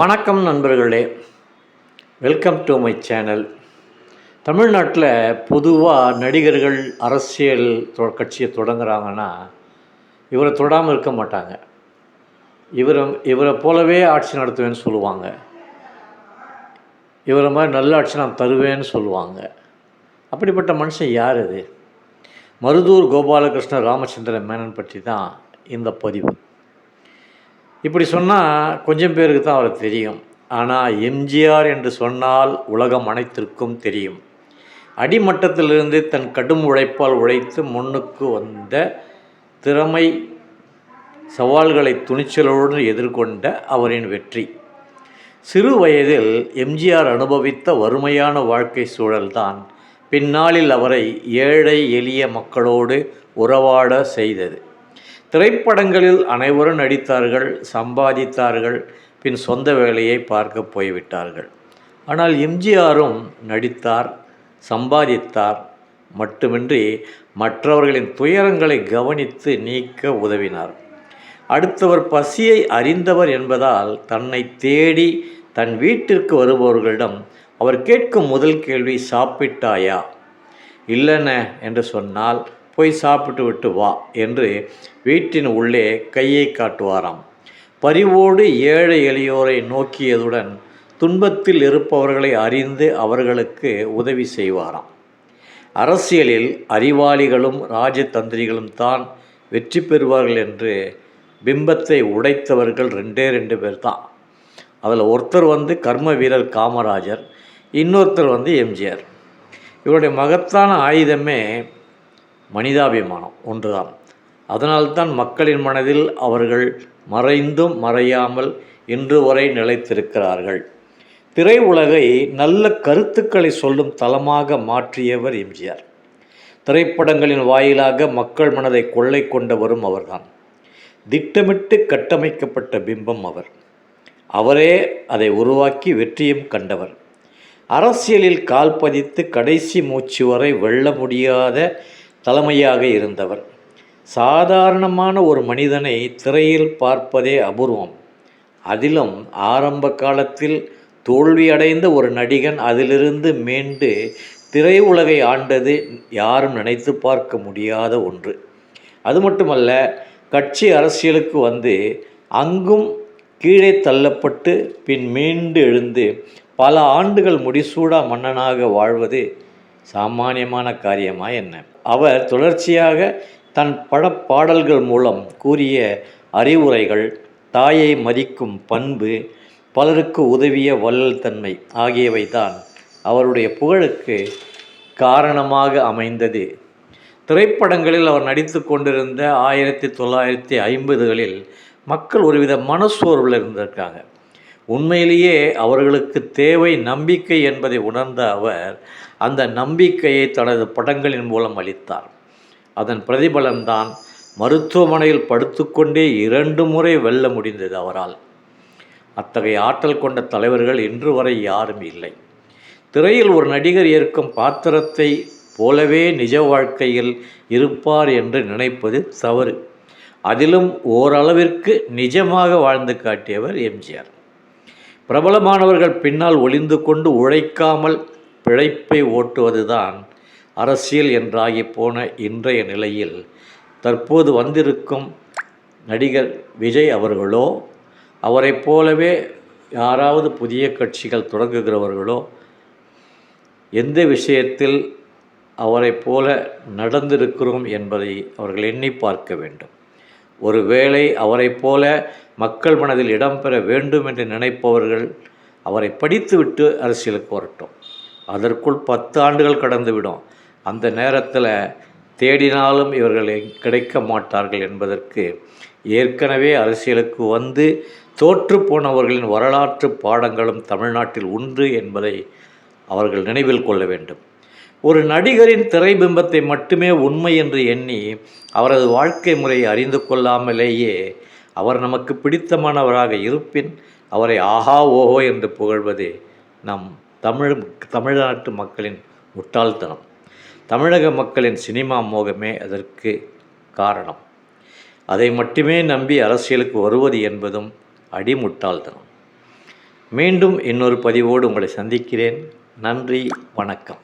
வணக்கம் நண்பர்களே. Welcome to my channel தமிழ்நாட்டில் பொதுவாக நடிகர்கள் அரசியல் தொ கட்சியை தொடங்குறாங்கன்னா இவரை தொடாமல் இருக்க மாட்டாங்க. இவரை இவரை போலவே ஆட்சி நடத்துவேன்னு சொல்லுவாங்க. இவரை மாதிரி நல்ல ஆட்சி நான் தருவேன்னு சொல்லுவாங்க. அப்படிப்பட்ட மனுஷன் யார் இது மருதூர் கோபாலகிருஷ்ண ராமச்சந்திர மேனன் பற்றி தான் இந்த பதிவு. இப்படி சொன்னால் கொஞ்சம் பேருக்கு தான் அவருக்கு தெரியும். ஆனால் எம்ஜிஆர் என்று சொன்னால் உலகம் அனைத்திற்கும் தெரியும். அடிமட்டத்திலிருந்து தன் கடும் உழைப்பால் உழைத்து முன்னுக்கு வந்த திறமை சவால்களை துணிச்சலோடு எதிர்கொண்ட அவரின் வெற்றி. சிறு வயதில் எம்ஜிஆர் அனுபவித்த வறுமையான வாழ்க்கை சூழல்தான் பின்னாளில் அவரை ஏழை எளிய மக்களோடு உறவாட செய்தது. திரைப்படங்களில் அனைவரும் நடித்தார்கள் சம்பாதித்தார்கள் பின் சொந்த வேலையை பார்க்க போய்விட்டார்கள். ஆனால் எம்ஜிஆரும் நடித்தார் சம்பாதித்தார். மட்டுமின்றி மற்றவர்களின் துயரங்களை கவனித்து நீக்க உதவினார். அடுத்தவர் பசியை அறிந்தவர் என்பதால் தன்னை தேடி தன் வீட்டிற்கு வருபவர்களிடம் அவர் கேட்கும் முதல் கேள்வி சாப்பிட்டாயா? இல்லைண்ண என்று சொன்னால் போய் சாப்பிட்டு விட்டு வா என்று வீட்டின் உள்ளே கையை காட்டுவாராம். பரிவோடு ஏழை எளியோரை நோக்கியதுடன் துன்பத்தில் இருப்பவர்களை அறிந்து அவர்களுக்கு உதவி செய்வாராம். அரசியலில் அறிவாளிகளும் ராஜதந்திரிகளும் தான் வெற்றி பெறுவார்கள் என்று பிம்பத்தை உடைத்தவர்கள் ரெண்டே ரெண்டு பேர் தான் அதில் ஒருத்தர் வந்து கர்ம வீரர் காமராஜர் இன்னொருத்தர் வந்து எம்ஜிஆர். இவருடைய மகத்தான ஆயுதமே மனிதாபிமானம் ஒன்றுதான். அதனால்தான் மக்களின் மனதில் அவர்கள் மறைந்தும் மறையாமல் இன்று வரை நிலைத்திருக்கிறார்கள். திரை உலகை நல்ல கருத்துக்களை சொல்லும் தளமாக மாற்றியவர் எம்ஜிஆர். திரைப்படங்களின் வாயிலாக மக்கள் மனதை கொள்ளை கொண்டவரும் அவர்தான். திட்டமிட்டு கட்டமைக்கப்பட்ட பிம்பம் அவர். அவரே அதை உருவாக்கி வெற்றியும் கண்டவர். அரசியலில் கால் பதித்து கடைசி மூச்சு வரை வெல்ல முடியாத தலைமையாக இருந்தவர். சாதாரணமான ஒரு மனிதனை திரையில் பார்ப்பதே அபூர்வம். அதிலும் ஆரம்ப காலத்தில் தோல்வியடைந்த ஒரு நடிகன் அதிலிருந்து மீண்டு திரை உலகை ஆண்டது யாரும் நினைத்து பார்க்க முடியாத ஒன்று. அது மட்டுமல்ல கட்சி அரசியலுக்கு வந்து அங்கும் கீழே தள்ளப்பட்டு பின் மீண்டு எழுந்து பல ஆண்டுகள் முடிசூடா மன்னனாக வாழ்வது சாமானியமான காரியமா என்ன? அவர் தொடர்ச்சியாக தன் படப்பாடல்கள் மூலம் கூறிய அறிவுரைகள் தாயை மதிக்கும் பண்பு பலருக்கு உதவிய வள்ளல் தன்மை ஆகியவை தான் அவருடைய புகழுக்கு காரணமாக அமைந்தது. திரைப்படங்களில் அவர் நடித்து கொண்டிருந்த ஆயிரத்தி தொள்ளாயிரத்தி ஐம்பதுகளில் மக்கள் ஒருவித மனசோர்வில் இருந்திருக்காங்க. உண்மையிலேயே அவர்களுக்கு தேவை நம்பிக்கை என்பதை உணர்ந்த அவர் அந்த நம்பிக்கையை தனது படங்களின் மூலம் அளித்தார். அதன் பிரதிபலன்தான் மருத்துவமனையில் படுத்துக்கொண்டே இரண்டு முறை வெல்ல முடிந்தது அவரால். அத்தகைய ஆற்றல் கொண்ட தலைவர்கள் இன்று வரை யாரும் இல்லை. திரையில் ஒரு நடிகர் ஏற்கும் பாத்திரத்தை போலவே நிஜ வாழ்க்கையில் இருப்பார் என்று நினைப்பது தவறு. அதிலும் ஓரளவிற்கு நிஜமாக வாழ்ந்து காட்டியவர் எம்ஜிஆர் பிரபலமானவர்கள் பின்னால் ஒளிந்து கொண்டு உழைக்காமல் பிழைப்பை ஓட்டுவதுதான் அரசியல் என்றாகி போன இன்றைய நிலையில் தற்போது வந்திருக்கும் நடிகர் விஜய் அவர்களோ அவரைப் போலவே யாராவது புதிய கட்சிகள் தொடங்குகிறவர்களோ எந்த விஷயத்தில் அவரைப் போல நடந்திருக்கிறோம் என்பதை அவர்கள் எண்ணி பார்க்க வேண்டும். ஒருவேளை அவரைப் போல மக்கள் மனதில் இடம்பெற வேண்டும் என்று நினைப்பவர்கள் அவரை படித்துவிட்டு அரசியலுக்கு வரட்டும். அதற்குள் பத்து ஆண்டுகள் கடந்துவிடும். அந்த நேரத்தில் தேடினாலும் இவர்கள் கிடைக்க மாட்டார்கள் என்பதற்கு ஏற்கனவே அரசியலுக்கு வந்து தோற்று போனவர்களின் வரலாற்று பாடங்களும் தமிழ்நாட்டில் உண்டு என்பதை அவர்கள் நினைவில் கொள்ள வேண்டும். ஒரு நடிகரின் திரைபிம்பத்தை மட்டுமே உண்மை என்று எண்ணி அவரது வாழ்க்கை முறையை அறிந்து கொள்ளாமலேயே அவர் நமக்கு பிடித்தமானவராக இருப்பின் அவரை ஆஹா ஓஹோ என்று புகழ்வது நம் தமிழ் தமிழ்நாட்டு மக்களின் முட்டாள்தனம். தமிழக மக்களின் சினிமா மோகமே அதற்கு காரணம். அதை மட்டுமே நம்பி அரசியலுக்கு வருவது என்பதும் அடிமுட்டாள்தனம். மீண்டும் இன்னொரு பதிவோடு உங்களை சந்திக்கிறேன். நன்றி வணக்கம்.